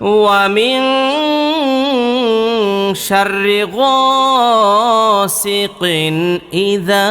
ومن شر غاسق إذا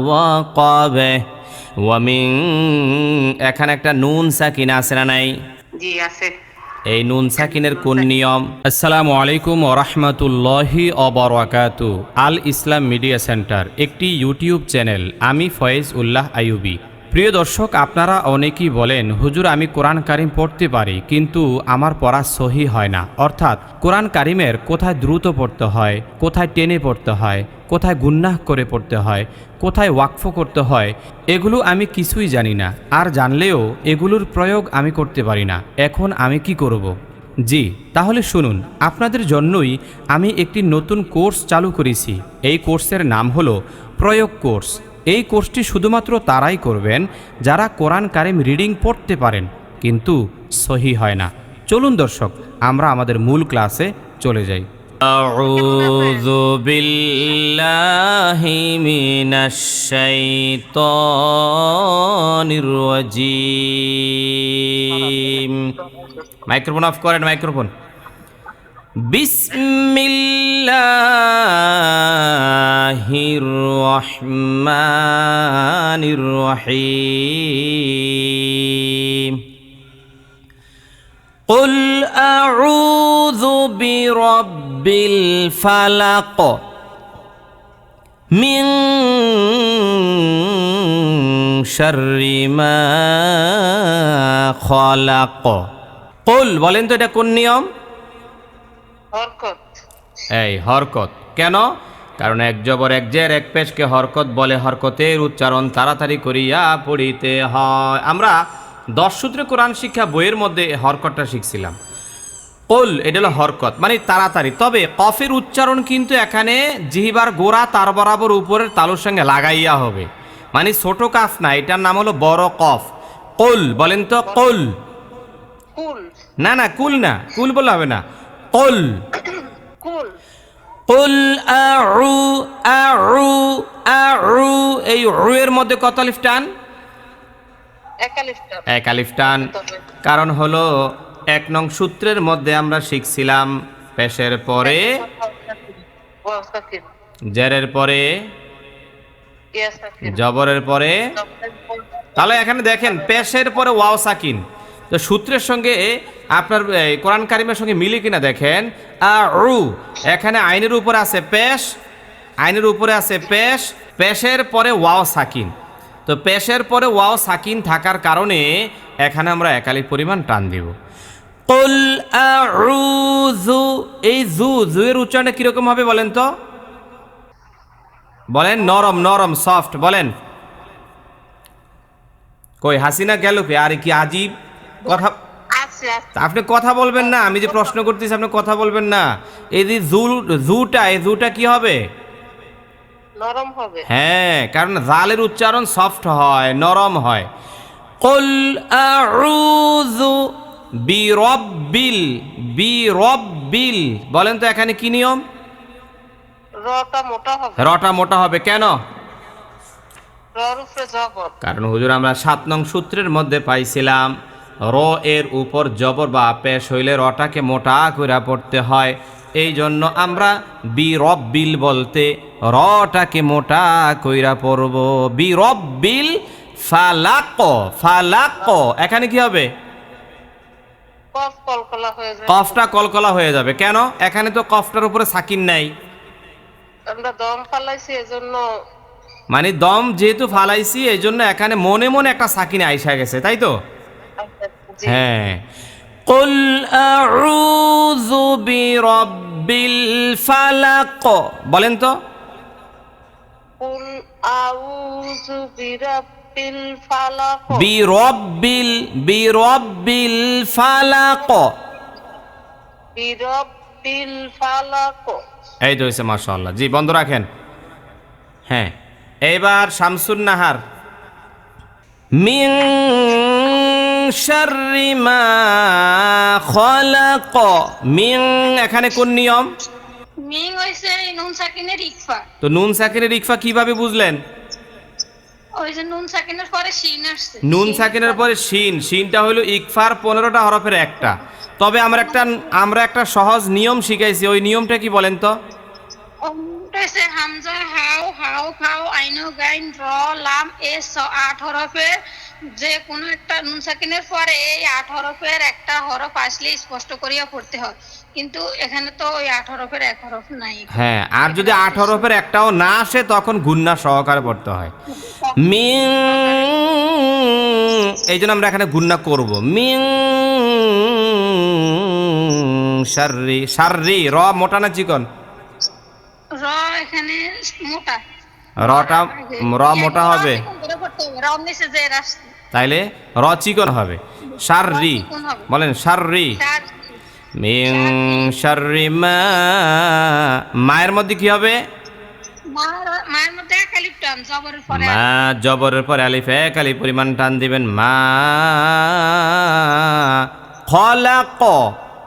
وقب ومن এখানে একটা নুন সাকিন আছে না নাই জি আছে এই নুন সাকিনের কোন নিয়ম আসসালামু আলাইকুম ওরহমতুল্লাহি অবরাকাতু আল ইসলাম মিডিয়া সেন্টার একটি ইউটিউব চ্যানেল আমি ফয়েজ উল্লাহ আইয়ুবি প্রিয় দর্শক, আপনারা অনেকেই বলেন, হুজুর, আমি কোরআন কারিম পড়তে পারি, কিন্তু আমার পড়া সহি হয় না। অর্থাৎ, কোরআন কারিমের কোথায় দ্রুত পড়তে হয়, কোথায় টেনে পড়তে হয়, কোথায় গুন্নাহ করে পড়তে হয়, কোথায় ওয়াকফ করতে হয়, এগুলো আমি কিছুই জানি না। আর জানলেও এগুলোর প্রয়োগ আমি করতে পারি না। এখন আমি কি করব। জি, তাহলে শুনুন, আপনাদের জন্যই আমি একটি নতুন কোর্স চালু করেছি। এই কোর্সের নাম হলো প্রয়োগ কোর্স। এই কোর্সটি শুধুমাত্র তারাই করবেন যারা কোরআন কারিম রিডিং পড়তে পারেন কিন্তু সহি হয় না চলুন দর্শক আমরা আমাদের মূল ক্লাসে চলে যাই أعوذ بالله من الشيطان الرجيم মাইক্রোফোন অফ করেন মাইক্রোফোন بسم الله الرحمن الرحيم قل أعوذ برب الفلق من شر ما خلق قل বলেন তো এটা কোন নিয়ম হরকত এই হরকত। কেন? কারণ এক জবর এক জের এক পেশকে হরকত বলে হরকতের উচ্চারণ তাড়াতাড়ি করিয়া পড়িতে হয়। আমরা দশ সূত্রে কোরআন শিক্ষা বইয়ের মধ্যে হরকতটা শিখছিলাম। কোল এটা হলো হরকত মানে তাড়াতাড়ি। তবে কফের উচ্চারণ কিন্তু এখানে জিহিবার গোড়া তার বরাবর উপরের তালুর সঙ্গে লাগাইয়া হবে। মানে ছোট কাফ না এটার নাম হলো বড় কফ। কোল বলেন তো কোল। কুল। না না কুল না কুল বলে হবে না। কোল কুল। কুল আউ আউ আউ এই রু এর মধ্যে কত আলিফ টান? এক আলিফ টান। কারণ হলো এক নং সূত্রের মধ্যে আমরা শিখছিলাম পেশের পরে জেরের পরে। জবরের পরে। তাহলে এখানে দেখেন পেশের পরে ওয়াও সাকিন। তো সূত্রের সঙ্গে আপনার কোরআন কারিমের সঙ্গে মিলে কিনা দেখেন? আউ, এখানে আইনের উপরে আছে পেশ, আইনের উপরে আছে পেশ, পেশের পরে ওয়াও সাকিন। তো পেশের পরে ওয়াও সাকিন থাকার কারণে এখানে আমরা একালিক পরিমাণ টান দিব। এই জু জু এর উচ্চারণে কীরকম হবে বলেন তো? বলেন নরম নরম, সফট, বলেন। কই, হাসিনা গেল কে? আর কি আজীব। কথা আপনি কথা বলবেন না আমি যে প্রশ্ন করতেছি আপনি কথা বলবেন না। এই যে জু জুটা এই জুটা কি হবে? নরম হবে। হ্যাঁ কারণ জালের উচ্চারণ সফট হয় নরম হয়। কুল আউযু বিরব্বিল বিরব্বিল বলেন তো এখানে কি নিয়ম? রটা মোটা হবে। রটা মোটা হবে কেন? কারণ হুজুর আমরা সাত নং সূত্রের মধ্যে পাইছিলাম র এর উপর জবর বা পেশ হইলে রটাকে মোটা করে পড়তে হয়। এই জন্য আমরা বি বিল বলতে রটাকে মোটা কইরা পড়ব। বি বিল ফালাক ফালাক এখানে কি হবে? কফটা কলকলা হয়ে যাবে। কেন? এখানে তো কফটার উপরে সাকিন নাই। আমরা দম ফালাইছি এজন্য মানে দম যেহেতু ফালাইছি এই জন্য এখানে মনে মনে একটা সাকিন আইসা গেছে তাই তো? হ্যাঁ قل أعوذ برب الفلق বলেন তো কুল আউযু বিরাব্বিল ফালাক বিরব্বিল বিরব্বিল ফালাক বিরাব্বিল ফালাক এই তো হয়েছে মাশাআল্লাহ জি বন্ধ রাখেন হ্যাঁ এইবার শামসুন নাহার মা খলাক। মিন এখানে কোন নিয়ম? মিং হইছে নুন সাকিনের ইকফা তো নুন সাকিনের ইকফা কীভাবে বুঝলেন? ওই যে নুন সাকিনের পরে শিন আসছে। নুন সাকিনের পরে শিন। শিনটা হলো ইকফার পনেরোটা হরফের একটা। তবে আমরা একটা আমরা একটা সহজ নিয়ম শিখাইছি। ওই নিয়মটা কি বলেন তো? ওটা হামজা, হাও হাও খাও আইনো গাইন র লাম, এ স আট হরফের যে কোনো একটা নুন সাকিনের পরে এই আট হরফের একটা হরফ আসলে স্পষ্ট করিয়া পড়তে হয়। কিন্তু এখানে তো ওই আট হরফের এক হরফ নাই। হ্যাঁ আর যদি আট হরফের একটাও না আসে, তখন গুন্না সহকারে পড়তে হয়। মিং এই জন্য আমরা এখানে গুন্না করব। মিং সার্রি সার্রি র, মোটা না চিকন? মোটা। রটা র মোটা হবে? পড়তে হবে তাইলে র চিকন হবে। চিকন হবে। বলেন সার্রি চার মিং সার্রি মা। মায়ের মধ্যে কি হবে? মা জবরের পরে আলিফ এক আলিফ পরিমাণ টান দিবেন মা। খলাক।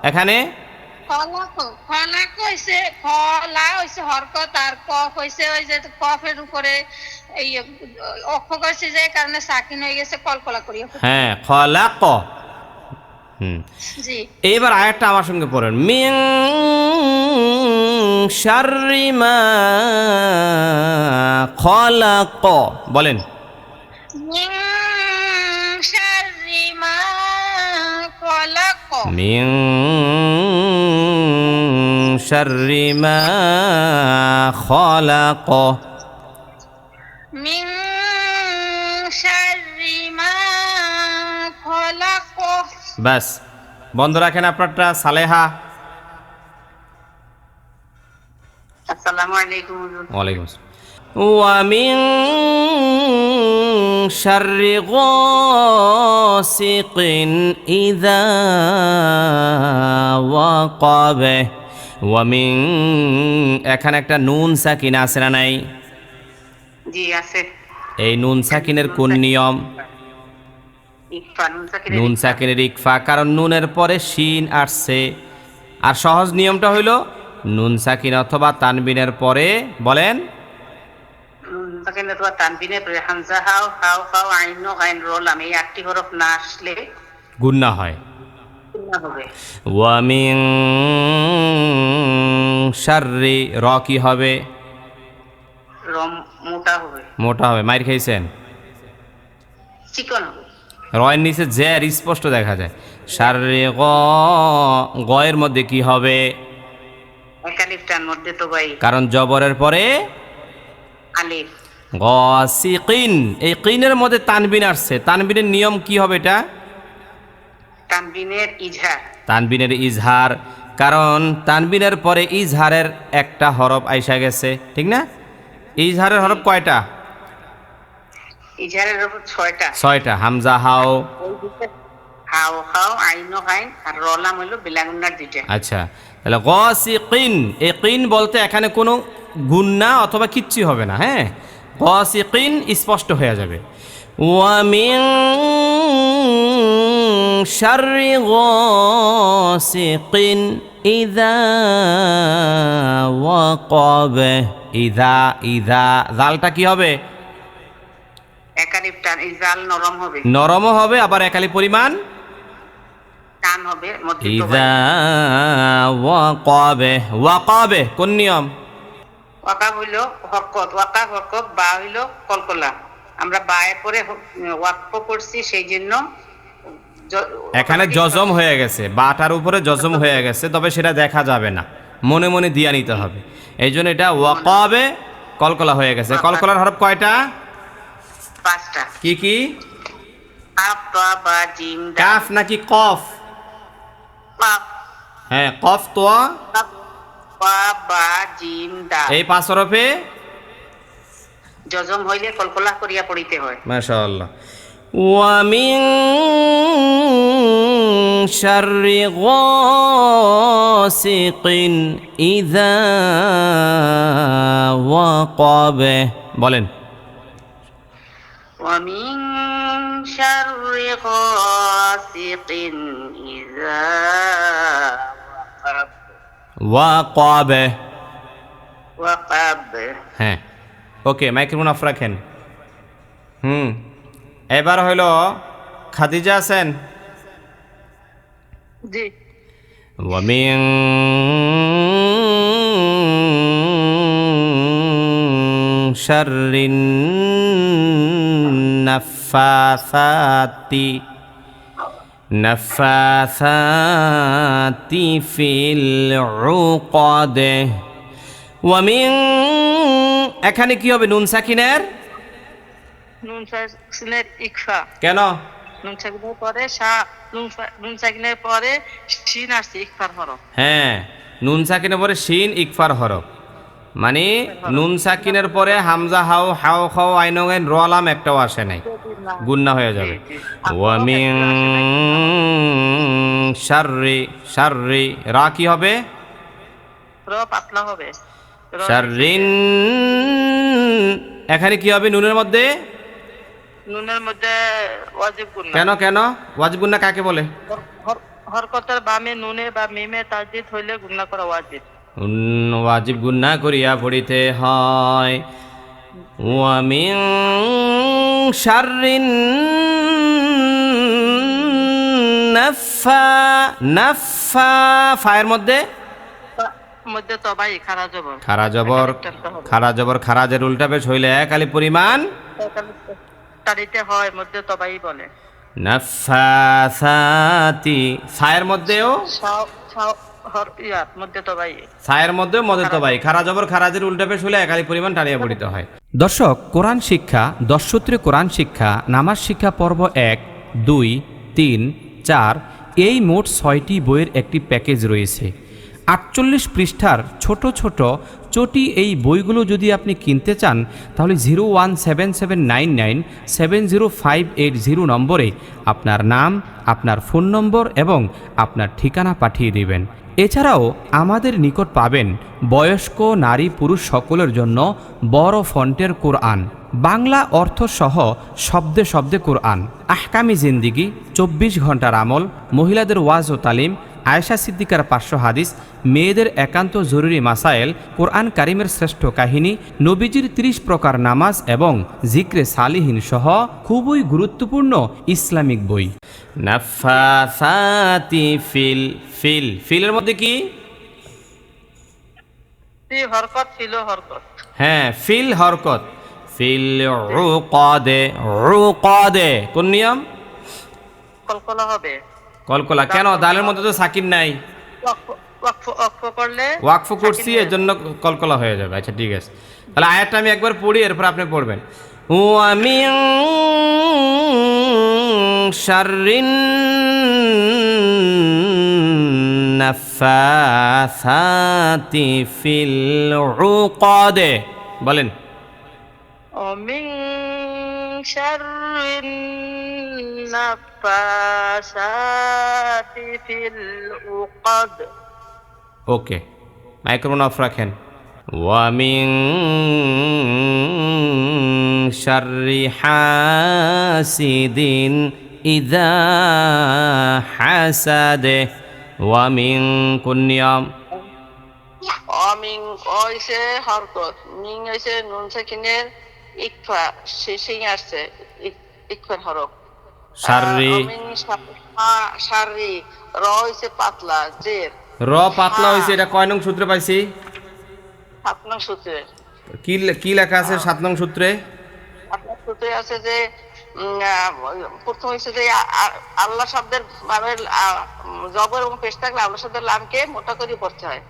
এখানে খলাক খলাক হইছে খলা হইছে হরকত আর কফ হইছে ওই যে কফের উপরে এই অক্ষ করছে যে কারণে সাকিন হয়ে গেছে কলকলা পড়ছে। হ্যাঁ খলাক জি। এইবার আয়াতটা আমার সঙ্গে পড়েন। মিং শাররি মা খলাক বলেন। মিন খলাক মিং শাররি মা খলাক মিন শাররি মা খলাক ব্যাস বন্ধ রাখেন আপনারটা সালেহা আসসালামু আলাইকুম হুজুর। ওয়ালাইকুম আসসালাম ومن شر غاسق إذا وقب ومن এখানে একটা নুন সাকিন আছে না নাই জি আছে এই নুন সাকিনের কোন নিয়ম ইকফা নুন সাকিনের নুন সাকিনের ইকফা কারণ নুনের পরে শিন আসছে আর সহজ নিয়মটা হইল নুন সাকিন অথবা তানবিনের পরে বলেন সাকিনের পর তানবিনের পরে হামজা হাও হাও খাও আইন গাইন রলাম এই আটটি হরফ না আসলে গুন্না হয়। হবে। ওয়ামিং শার্রি র কি হবে? মোটা হবে। মোটা হবে মাইর খাইছেন? চিকন হবে। রয়ের নিচে জের স্পষ্ট দেখা যায়। শার্রি গ গয়ের মধ্যে কি হবে? মধ্যে তো ভাই। কারণ জবরের পরে আলিফ। গসিকিন। এই কিনের মধ্যে তানবিন আসছে। তানবিনের নিয়ম কি হবে এটা? তানবিনের ইজহার। তানবিনের ইজহার। কারণ তানবিনের পরে ইজহারের একটা হরফ আইসা গেছে। ঠিক না? ইজহারের হরফ কয়টা? ইজহারের উপর ছয়টা। ছয়টা। হামজা হাও। হাও হাও আইন গাইন আর রলাম হইল বিলাগুন্নার দুইটা। আচ্ছা। তাহলে গসিকিন এই কিন বলতে এখানে কোনো গুন্না অথবা কিচ্ছু হবে না হ্যাঁ? গসিকিন স্পষ্ট হয়ে যাবে। ওয়ামিং শাররি গসিকিন ইদা ওয়াকাব। ইদা ইদা জালটা কি হবে? নরমও হবে আবার একালি পরিমাণ? টান হবে ইদা ওয়াকাবে। ওয়াকাবে কোন নিয়ম? ওয়াকা হইল হরকত ওয়াকা হরকত বা হইল কলকলা। আমরা বায়ের পরে ওয়াক্ফ করছি সেই জন্য এখানে জজম হয়ে গেছে। বাটার উপরে জজম হয়ে গেছে তবে সেটা দেখা যাবে না। মনে মনে দিয়া নিতে হবে। এই জন্য এটা ওয়াকাবে কলকলা হয়ে গেছে। কলকলার হরফ কয়টা? পাঁচটা। কি কি? তা কাফ নাকি কফ? হ্যাঁ কফ তোয়া তাপ, পা বা জিম দা এই পাঁচ হরফে জজম হইলে কলকলা করিয়া পড়িতে হয় মাশাআল্লাহ ومن شر غاسق إذا وقب বলেন ومن شر غاسق إذا وقب ওয়াকাব وقب হ্যাঁ ওকে মাইক্রোফোন অফ রাখেন হুম এবার হইল খাদিজা আছেন জি ومن شر النفاثات نفاثات في العقد ومن এখানে কি হবে নুন সাকিনের নুন সাকিনের ইকফা কেন নুন সাকিনের পরে সা নুন সা- নুন সাকিনের পরে শিন আসছে ইকফার হরফ হ্যাঁ নুন সাকিনের পরে শিন ইকফার হরফ মানে নুন সাকিনের পরে হামজা হাও হাও খাও আইনগেন রলাম একটাও আসে নাই গুন্না হয়ে যাবে। ওয়ামিং শাররি শাররি রা কি হবে? র পাতলা হবে। শাররিন এখানে কি হবে নুনের মধ্যে? নুনের মধ্যে ওয়াজিব গুন্না। কেন কেন? ওয়াজিব গুন্না কাকে বলে? হর- হর- হরকতের বামে নুনে বা মিমে তাজিদ হইলে গুন্না করা ওয়াজিব। উন- ওয়াজিব গুন্না করিয়া পড়িতে হয়। ওয়ামিং শাররিন নাফা নাফা ফায়ের মধ্যে? মধ্যে তবাই খারা জবর। খারা জবর খারা জবর খারাজের উল্টা পেশ হইলে এক আলি পরিমাণ। তারিতে হয় মধ্যে তবাই বলে। নাফাসাতি সায়ের মধ্যেও? ইয়াত মধ্যে তবাই সায়ের মধ্যেও মদত ভাই। খারা জবর খারাজের উল্টা পেশ হলে একালি পরিমাণ টানিয়া পড়িতে হয়। দর্শক কোরআন শিক্ষা দশসূত্রে কোরআন শিক্ষা নামাজ শিক্ষা পর্ব এক দুই তিন চার এই মোট ছয়টি বইয়ের একটি প্যাকেজ রয়েছে। আটচল্লিশ পৃষ্ঠার ছোট ছোট চটি এই বইগুলো যদি আপনি কিনতে চান তাহলে zero one seven seven nine nine seven zero five eight zero নম্বরে আপনার নাম আপনার ফোন নম্বর এবং আপনার ঠিকানা পাঠিয়ে দিবেন। এছাড়াও আমাদের নিকট পাবেন বয়স্ক, নারী, পুরুষ সকলের জন্য বড় ফন্টের কোরআন। বাংলা অর্থ সহ শব্দে শব্দে কোরআন। আহকামি জিন্দিগি, চব্বিশ ঘণ্টার আমল, মহিলাদের ওয়াজ ও তালিম, আয়েশা সিদ্দিকার পার্শ্ব হাদিস, মেয়েদের একান্ত জরুরি মাসায়েল, কোরআন কারিমের শ্রেষ্ঠ কাহিনী, নবীজির ত্রিশ প্রকার নামাজ এবং জিক্রে সালিহীন সহ খুবই গুরুত্বপূর্ণ ইসলামিক বই। নাফাসাতি ফিল ফিল ফিলের মধ্যে কি? হরকত ফিলো হরকত। হ্যাঁ ফিল হরকত। ফিল উকাদে উকাদে কোন নিয়ম? কলকলা হবে। কলকলা। কেন? দালের মধ্যে তো সাকিন নাই। ওয়াকফ- করছি এর জন্য কলকলা হয়ে যাবে। আচ্ছা ঠিক আছে। তাহলে আয়াতটা আমি একবার পড়ি এরপর আপনি পড়বেন। ওয়ামিন শাররিন নাফাসাতি ফিল উকাদে বলেন ومن شر النفاسات في العقد ওকে মাইক্রোফোন অফ রাখেন ওয়ামিং শাররি হাসিদিন ইদা হাসাদে ওয়ামিং কোন নিয়ম অমিং হইছে হরকত মিং হইছে নুন সাকিনের ইকফা শেষেই আসছে ইক- ইকফার হরফ শাররি শাররি র হইছে পাতলা জের র পাতলা হয়েছে এটা কয় নং সূত্রে পাইছি? আপনার সূত্রে। কি কি লেখা আছে সাত নং সূত্রে? আপনার সূত্রে আছে যে প্রথম যে আল্লাহ শব্দের জবর এবং পেশ থাকলে আল্লাহ শব্দের লামকে মোটা করে পড়তে হয়।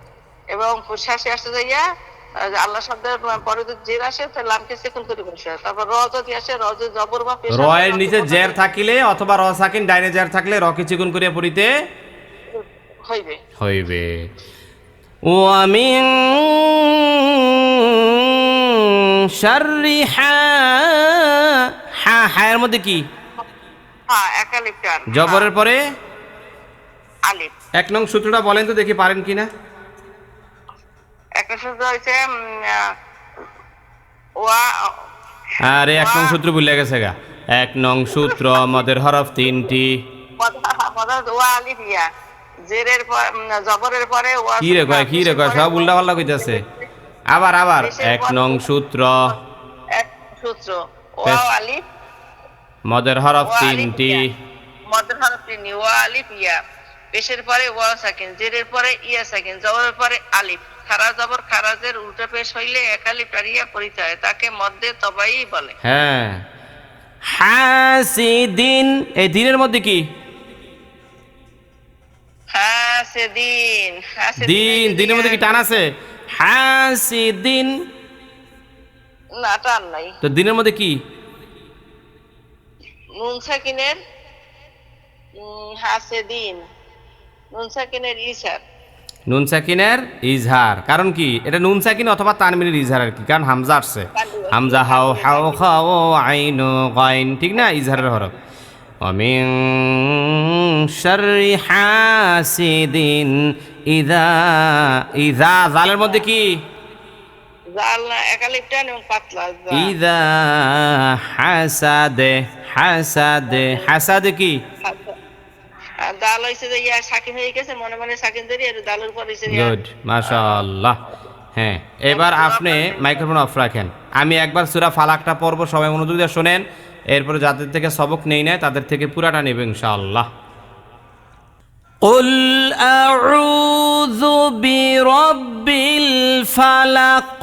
এবং শেষে আসছে যে ইয়া আহ, আল্লাহ শব্দের পরে যদি জের আসে তাহলে লামকে সেকুন করে পড়তে হয়। তারপর র যদি আসে র যদি জবর বা পেশ রয়ের নিচে জের থাকিলে অথবা র সাকিন ডাইনে জের থাকলে রকে চিকুন করিয়া পড়িতে হইবে। হইবে। শাররি হা হা হায়ের মধ্যে কি? হ্যাঁ জবরের পরে? আলিফ। এক নং সূত্রটা বলেন তো দেখি পারেন কিনা। সূত্র ওয়া আরে এক নং সূত্র ভুলে গেছে গা। এক নং সূত্র হরফ তিনটি। পর পরে কি রে কয় কি রে কয় সব উল্টা পাল্টা কইতাছে। আবার আবার। এক নং সূত্র। এক সূত্র। ওয়া আলিফ। মদের হরফ তিনটি। মদের হরফ তিন ওয়া আলিফ ইয়া। পেশের পরে ওয়া সাকিন জেরের পরে ইয়া সাকিন জবরের পরে আলিফ। খারা জবর খারাজের উল্টা পেশ হইলে এক আলিফ আর পরিতে হয় তাকে মধ্যে তবাই বলে। হ্যাঁ। হাসিদিন এই দিনের মধ্যে কি? হাসিদিন দিন দিনের মধ্যে কি টান আছে? হাসিদিন। না টান নাই। তো দিনের মধ্যে কি? নুনসাকিনের হাসেদিন। নুনসাকিনের ইসার নুন সাকিনের ইজহার কারণ কি? এটা নুন অথবা তানমিনের ইজহার আর কি কারণ হামজা আসছে। হামজা হাও হাও খাও আইনু গাইন ঠিক না? ইজহারের হরফ। অমিং শারি হাসিদিন ইজা ইজা জালের মধ্যে কি? ইদা হাসাদে। হাসাদে হাসাদে কি আর দাল হয়েছে যে ইয়া সাকিন হয়ে গেছে মনে মনে সাকিন ধরি আর দালের উপর হয়েছে ইয়া। গুড মাশাআল্লাহ হ্যাঁ এবার আপনি মাইক্রোফোন অফ রাখেন আমি একবার সুরা ফালাকটা পড়ব সবাই মনোযোগ দিয়ে শোনেন এরপরে যাদের থেকে সবক নেই নেয় তাদের থেকে পুরাটা নেবে ইনশাআল্লাহ قل أعوذ برب الفلق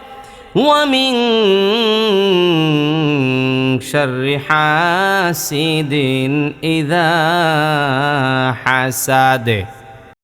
ومن شر حاسد إذا حسد.